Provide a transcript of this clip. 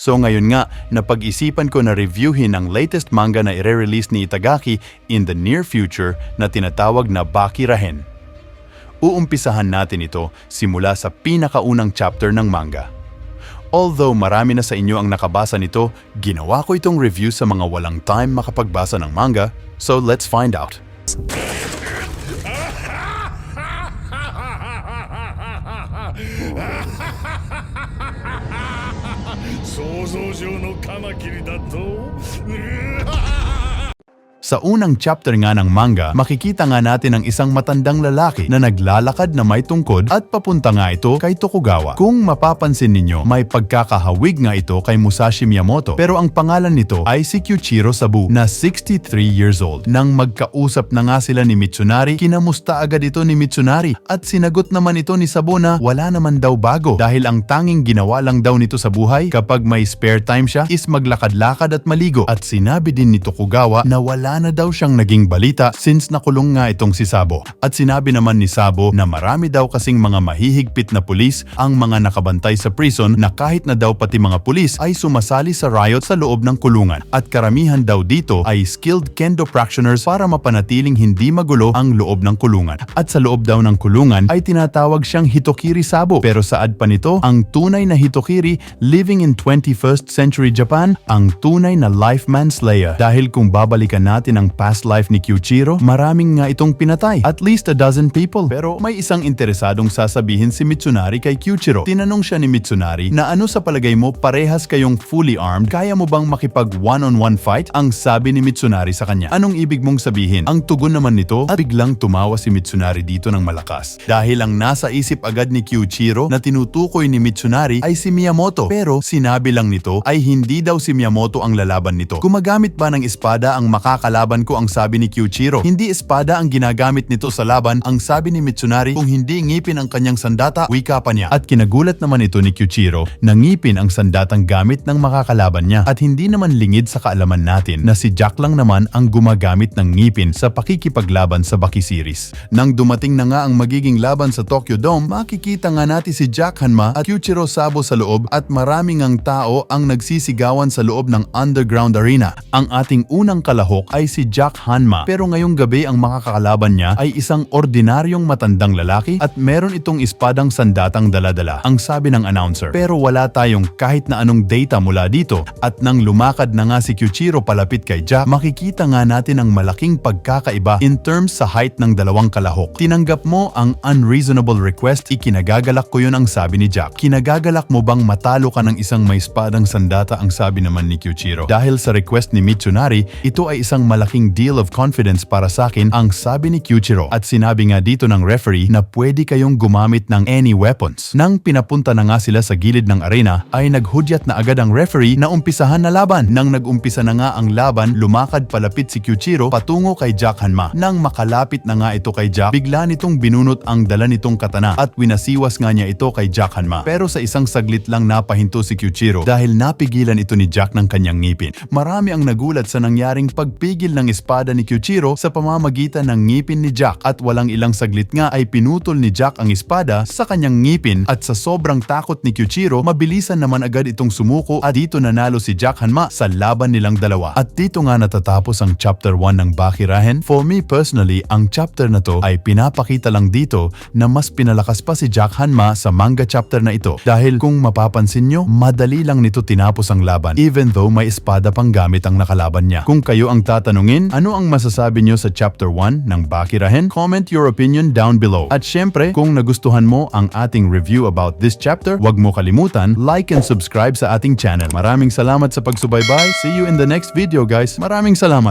So ngayon nga, napag-isipan ko na reviewin ang latest manga na ire-release ni Itagaki in the near future na tinatawag na Baki Rahen. Uumpisahan natin ito simula sa pinakaunang chapter ng manga. Although marami na sa inyo ang nakabasa nito, ginawa ko itong review sa mga walang time makapagbasa ng manga, so let's find out. 想像上のカマキリだと。Sa unang chapter nga ng manga, makikita nga natin ang isang matandang lalaki na naglalakad na may tungkod at papunta nga ito kay Tokugawa. Kung mapapansin ninyo, may pagkakahawig nga ito kay Musashi Miyamoto pero ang pangalan nito ay si Kyuchiro Sabu na 63 years old. Nang magkausap na nga sila ni Mitsunari, kinamusta agad ito ni Mitsunari at sinagot naman ito ni Sabu na wala naman daw bago dahil ang tanging ginawa lang daw nito sa buhay kapag may spare time siya is maglakad-lakad at maligo at sinabi din ni Tokugawa na wala na daw siyang naging balita since nakulong nga itong si Sabo. At sinabi naman ni Sabo na marami daw kasing mga mahihigpit na pulis ang mga nakabantay sa prison na kahit na daw pati mga pulis ay sumasali sa riot sa loob ng kulungan. At karamihan daw dito ay skilled kendo practitioners para mapanatiling hindi magulo ang loob ng kulungan. At sa loob daw ng kulungan ay tinatawag siyang Hitokiri Sabo. Pero saad pa nito, ang tunay na Hitokiri living in 21st century Japan, ang tunay na life manslayer. Dahil kung babalikan natin ang past life ni Kyuchiro, maraming nga itong pinatay. At least a dozen people. Pero may isang interesadong sasabihin si Mitsunari kay Kyuchiro. Tinanong siya ni Mitsunari na ano sa palagay mo parehas kayong fully armed, kaya mo bang makipag one-on-one fight? Ang sabi ni Mitsunari sa kanya. Anong ibig mong sabihin? Ang tugon naman nito at biglang tumawa si Mitsunari dito ng malakas. Dahil ang nasa isip agad ni Kyuchiro na tinutukoy ni Mitsunari ay si Miyamoto. Pero sinabi lang nito ay hindi daw si Miyamoto ang lalaban nito. Gumagamit ba ng espada ang makakalaban ko ang sabi ni Kyuchiro? Hindi espada ang ginagamit nito sa laban ang sabi ni Mitsunari kung hindi ngipin ang kanyang sandata, wika pa niya. At kinagulat naman ito ni Kyuchiro na ngipin ang sandatang gamit ng makakalaban niya at hindi naman lingid sa kaalaman natin na si Jack lang naman ang gumagamit ng ngipin sa pakikipaglaban sa Baki series. Nang dumating na nga ang magiging laban sa Tokyo Dome, makikita nga natin si Jack Hanma at Kyuchiro Sabo sa loob at maraming ang tao ang nagsisigawan sa loob ng underground arena. Ang ating unang kalahok ay si Jack Hanma pero ngayong gabi ang makakalaban niya ay isang ordinaryong matandang lalaki at meron itong espadang sandatang daladala ang sabi ng announcer. Pero wala tayong kahit na anong data mula dito at nang lumakad na nga si Kyuchiro palapit kay Jack, makikita nga natin ang malaking pagkakaiba in terms sa height ng dalawang kalahok. Tinanggap mo ang unreasonable request, ikinagagalak ko yun ang sabi ni Jack. Kinagagalak mo bang matalo ka ng isang may espadang sandata ang sabi naman ni Kyuchiro. Dahil sa request ni Mitsunari, ito ay isang malaking deal of confidence para sa akin ang sabi ni Kyuchiro. At sinabi nga dito ng referee na pwede kayong gumamit ng any weapons. Nang pinapunta na nga sila sa gilid ng arena, ay naghudyat na agad ang referee na umpisahan na laban. Nang nagumpisa na nga ang laban, lumakad palapit si Kyuchiro patungo kay Jack Hanma. Nang makalapit na nga ito kay Jack, bigla nitong binunot ang dala nitong katana at winasiwas nga niya ito kay Jack Hanma. Pero sa isang saglit lang napahinto si Kyuchiro dahil napigilan ito ni Jack ng kanyang ngipin. Marami ang nagulat sa nangyaring pagpigil ng espada ni Kyuchiro sa pamamagitan ng ngipin ni Jack at walang ilang saglit nga ay pinutol ni Jack ang espada sa kanyang ngipin at sa sobrang takot ni Kyuchiro, mabilisan naman agad itong sumuko at dito nanalo si Jack Hanma sa laban nilang dalawa. At dito nga natatapos ang chapter 1 ng Bakirahen. For me personally, ang chapter na to ay pinapakita lang dito na mas pinalakas pa si Jack Hanma sa manga chapter na ito. Dahil kung mapapansin nyo, madali lang nito tinapos ang laban even though may espada pang gamit ang nakalaban niya. Kung kayo ang tatanungin, ano ang masasabi nyo sa chapter 1 ng Bakirahen? Comment your opinion down below. At syempre, kung nagustuhan mo ang ating review about this chapter, huwag mo kalimutan, like and subscribe sa ating channel. Maraming salamat sa pagsubaybay. See you in the next video guys. Maraming salamat.